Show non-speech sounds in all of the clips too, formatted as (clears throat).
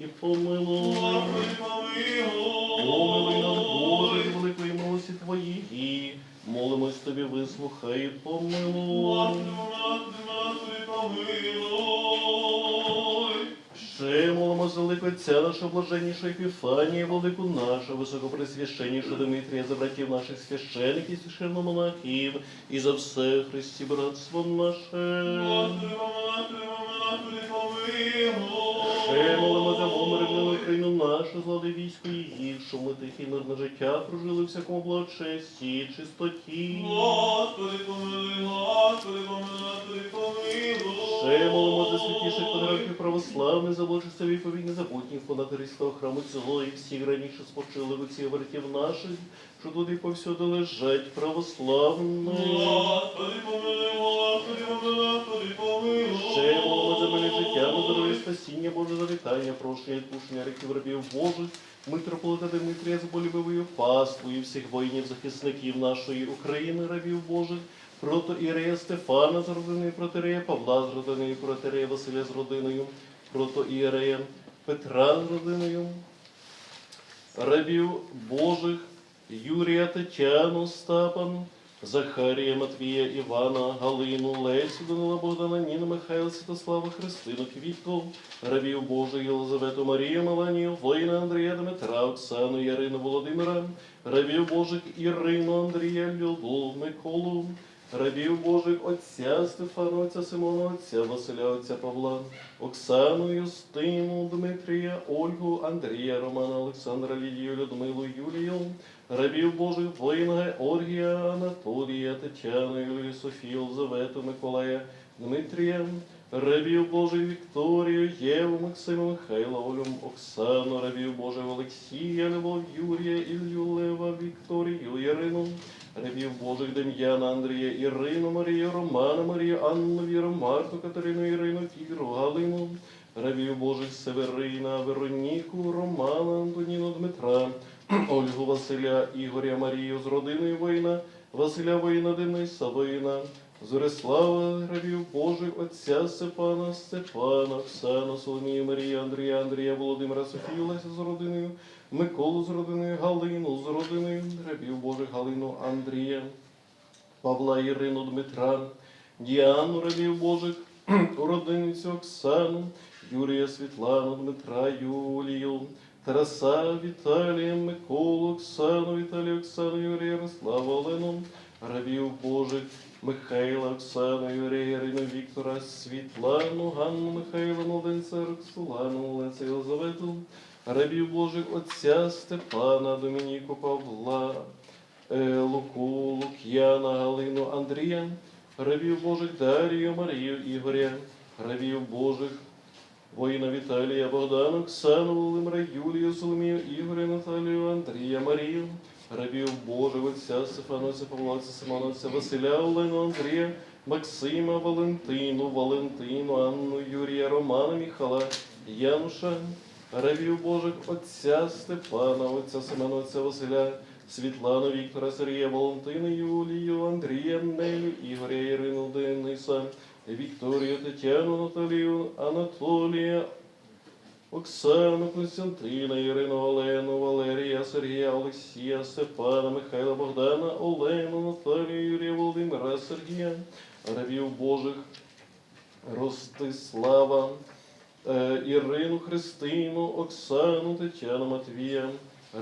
і помилуй. Помилуй нас, Боже, і великої милості Твоєї. Молимось Тобі, вислухай, і помилуй. Ще молимо за великого Отця нашого блаженнішого Епіфанія, велику нашу, високопресвященнішу Дмитрія, за братів наших священиків, священномонахів, і за все Христі братство наше. Ще молимо Україну нашу, злади військо її, щоб ми тихе і мирне життя прожили всякому благочесті, і чистоті. Господи, помилуй, Господи, помилуй, Господи, помилуй. Ще молимо за святіших патріархів православних, за благочестя відповідні забутніх понадиристого храму цього і всіх раніше спочили в отців братів наших, що туди повсюди лежать православні. Господи, помилуй, Господи, помилуй, Господи, помилуй. Ще молимо за мене Боже завітання, прощення, відпущення реків рабів Божих, митрополита Дмитрія з болюбивою паствою всіх воїнів-захисників нашої України, рабів Божих, прото Ірея Стефана з родиною, протирея Павла з родиною, протирея Василя з родиною, прото Ірея Петра з родиною, рабів Божих, Юрія Тетяну Стапан, Захарія, Матвія, Івана, Галину, Лесю, Данила, Богдана, Ніну, Михайла, Святослава, Христину, Квітку, рабів Божих, Єлизавету, Марію, Меланію, воїна Андрія, Дмитра, Оксану, Ярину, Володимира, рабів Божих, Ірину, Андрія, Любов, Миколу, рабів Божих, отця Стефана, отця Симона, отця Василя, отця Павла, Оксану, Юстину, Дмитрія, Ольгу, Андрія, Романа, Олександра, Лідію, Людмилу, Юлію, рабів Божих, воїн Георгія, Анатолія, Тетяну, Юлію, Софію, Елизавету, Миколая, Дмитрія, рабів Божих Вікторію, Єву, Максима, Михайла, Олю, Оксану, рабів Божих Олексія, Любов, Юрія, Ілью, Лева, Вікторію, Ярину, рабів Божих Дем'яна, Андрія, Ірину, Марію, Романа, Марію, Анну, Віру, Марту, Катерину, Ірину, Кіру, Галину, рабів Божих Северина, Вероніку, Романа, Антоніну, Дмитра, Ольгу Василя, Ігоря, Марію з родиною воїна, Василя воїна, Дениса воїна, Зорислава, рабів Божих, отця Степана, Степана, Оксана, Соломію, Марію, Андрія, Андрія, Володимира, Софію, Леся з родиною, Миколу з родиною, Галину з родиною, рабів Божих, Галину, Андрія, Павла, Ірину, Дмитра, Діану, рабів Божих, родиницю Оксану, Юрія, Світлану, Дмитра, Юлію, Тараса, Віталія, Миколу, Оксану, Віталію, Оксану, Юрія, Ярославу, Олену, рабів Божих, Михайла, Оксану, Юрія, Ірину, Віктора, Світлану, Ганну, Михайла, Младенця, Роксолану, Младенця, Єлизавету, рабів Божих, отця Степана, Домініку, Павла, е, Луку, Лук'яна, Галину, Андрія, рабів Божих, Дарію, Марію, Ігоря, рабів Божих, воїна Віталія, Богдана, Оксану, Володимира, Юлію, Соломію, Ігоря, Наталію, Андрія, Марію, рабів Божих, отця Стефана, отця Павла, отця Симона, отця Василя, Олену, Андрія, Максима, Валентину, Валентину, Анну, Юрія, Романа, Міхала, Януша, рабів Божих, отця Степана, отця Семеновця, Василя, Світлану, Віктора, Сергія, Валентину, Юлію, Андрія, Нелю, Ігоря, Ірину, Дениса, Вікторію, Тетяну, Наталію, Анатолія, Оксану, Константина, Ірину, Олену, Валерія, Сергія, Олексія, Степана, Михайла, Богдана, Олену, Наталію, Юрія, Володимира, Сергія, рабів Божих, Ростислава, е, Ірину, Христину, Оксану, Тетяну, Матвія,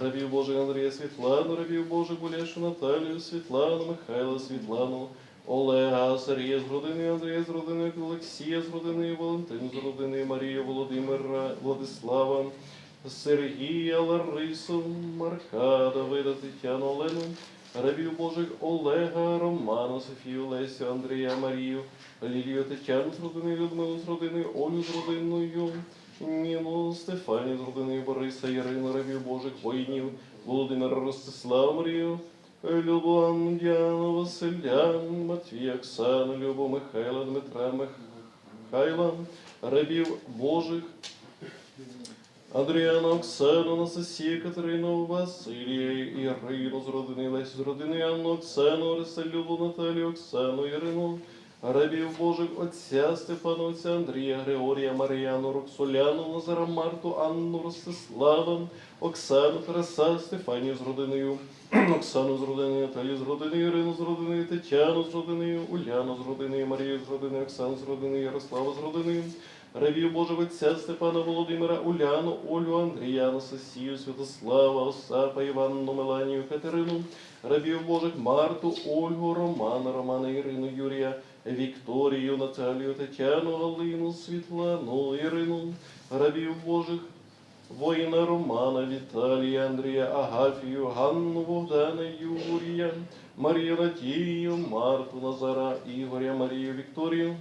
рабів Божих Андрія, Світлану, рабів Божих Буляшу, Наталію, Світлану, Михайла, Світлану, Олега, Сергія з родиною, Андрія з родиною, Олексія з родиною, Валентину з родиною, Марію, Володимира, Владислава, Сергія, Ларису, Марка, Давида, Тетяну, Олену, рабів Божих Олега, Романа, Софію, Лесю, Андрія, Марію, Лілію, Тетяну з родиною, Людмилу з родиною, Олю з родиною, Ніну, Стефанію з родиною, Бориса, Ірину, рабів Божих воїнів, Володимира, Ростислава, Марію, Анну, Діану, Василя, Матвія, Оксану, Любу, Михайла, Дмитра, Михайла, рабів Божих, Андріана, Оксану, Анастасію, Катерину, Василія, Ірину з родини, Лесі з родини, Анну, Оксану, Ориса, Любу, Наталію, Оксану, Ірину, рабів Божих отця Стефана, отця Андрія, Григорія, Мар'яну, Роксоляну, Назара, Марту, Анну, Ростислава, Оксану, Тараса, Стефанію з родиною, (clears throat) Оксану з родиною, Наталію з родиною, Ірину з родиною, Тетяну з родиною, Уляну з родиною, Марію з родиною, Оксану з родиною, Ярослава з родиною, Ревів Божого Отця Степана Володимира, Уляну, Олю, Андрія, Анастасію, Святослава, Осапа, Іванну, Меланію, Катерину, Рабів Божих Марту, Ольгу, Романа, Романа, Ірину, Юрія, Вікторію, Наталію, Тетяну, Галину, Світлану, Ірину, Рабів Божих воїна Романа, Віталія, Андрія, Агафію, Ганну, Богдана, Юрія, Марію Надію, Марту, Назара, Ігоря, Марію, Вікторію,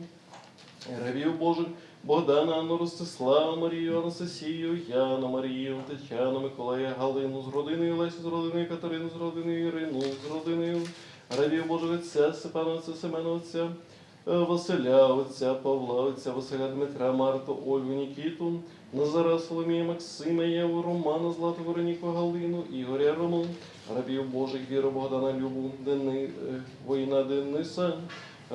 Ревів Божих, Богдана, Анну, Ростислава, Марію, Анастасію, Яну, Марію, Тетяну, Миколая, Галину з родиною, Лесю з родиною, Катерину з родиною, Ірину з родиною, Ревів Божих Отця, Степана, Отця, Семена, Отця, е, Василя, Отця, Павла, Отця, Василя, Дмитра, Марту, Ольгу, Нікіту, Назара, Соломія, Максима, Єву, Романа, Злату, Вероніку, Галину, Ігоря, Рому, рабів Божих, Віру, Богдана, Любу, Дени, е, воїна Дениса,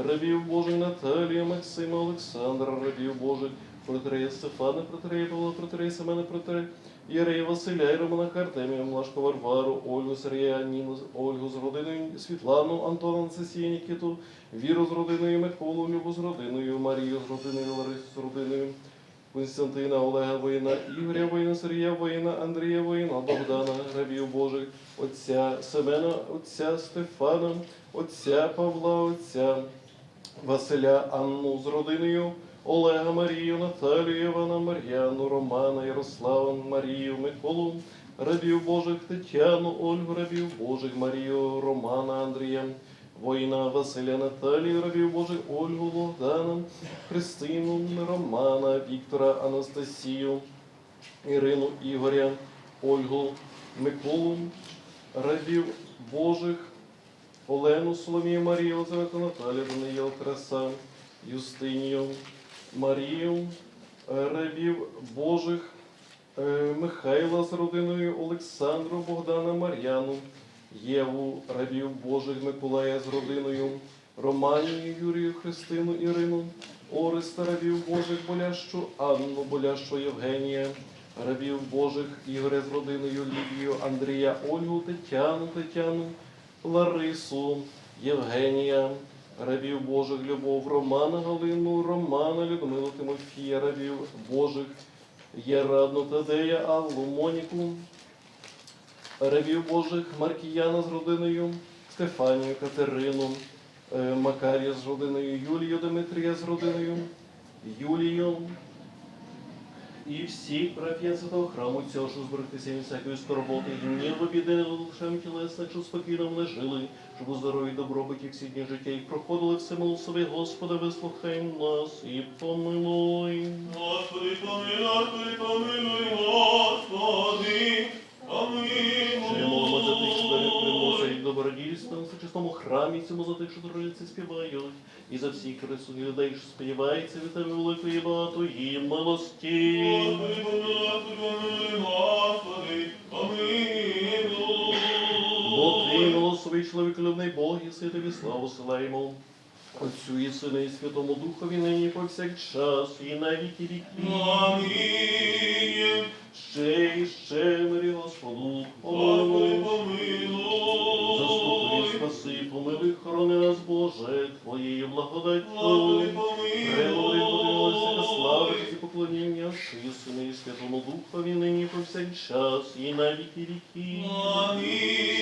рабів Божих Наталія, Максима, Олександра, рабів Божих, протирея Стефана, протирея Павла, протирея Семена, протирея Єрея Василя, і Романа Артемія, Млашко Варвару, Ольгу, Сергія, Ніну, Ольгу з родиною, Світлану, Антона, Анастасію, Нікіту, Віру з родиною, Миколу, Любу з родиною, Марію з родиною, Ларису з родиною, Константина, Олега Воїна, Ігоря Воїна, Сергія Воїна, Андрія Воїна, Богдана, Рабів Божих, Отця Семена, Отця Стефана, Отця Павла, Отця Василя, Анну з родиною, Олега Марію, Наталію, Івана, Мар'яну, Романа, Ярослава, Марію, Миколу, рабів Божих, Тетяну, Ольгу, рабів Божих, Марію, Романа, Андрія, воїна Василя, Наталію, рабів Божих, Ольгу, Богдана, Христину, Романа, Віктора, Анастасію, Ірину, Ігоря, Ольгу, Миколу, рабів Божих, Олену, Соломію, Марію, Елизавету, Наталію, Даниїл, Тараса, Юстинію, Марію, рабів Божих, е, Михайла з родиною, Олександру, Богдана, Мар'яну, Єву, рабів Божих, Миколая з родиною, Романію, Юрію, Христину, Ірину, Ореста, рабів Божих, Болящу, Анну, Болящу, Євгенія, рабів Божих, Ігоря з родиною, Лівію, Андрія, Ольгу, Тетяну, Тетяну, Ларису, Євгенія, рабів Божих, Любов, Романа, Галину, Романа, Людмилу, Тимофія, рабів Божих, Єрадну, Тадея, Аллу, Моніку, рабів Божих, Маркіяна з родиною, Стефанію, Катерину, е, Макарія з родиною, Юлію, Дмитрія з родиною, Юлію, і всіх братів святого храму цього, що зберегтися від всякої скорботи, і гніву, біди, не душам тілесна, що спокійно вони жили, щоб у здоров'ї добробуті всі дні життя їх проходили все милосові, Господи, вислухай нас і помилуй. За тих, що троїці співають, і за всіх присутніх людей, що сподівається від тебе великої багатої милості. Бо ти, помилуй. милосовий чоловік, любний Бог, і си тобі славу силаємо. Отцю і Сину і Святому Духові нині повсякчас і на віки віки. Амінь. Ще і ще мирі Господу. Господи, помилуй. Хорони нас, Боже, Твоєю благодаттю. Премудрий подивилися слави і поклоніння, Шию і і Святому Духові нині повсякчас і на віки віки. Амінь.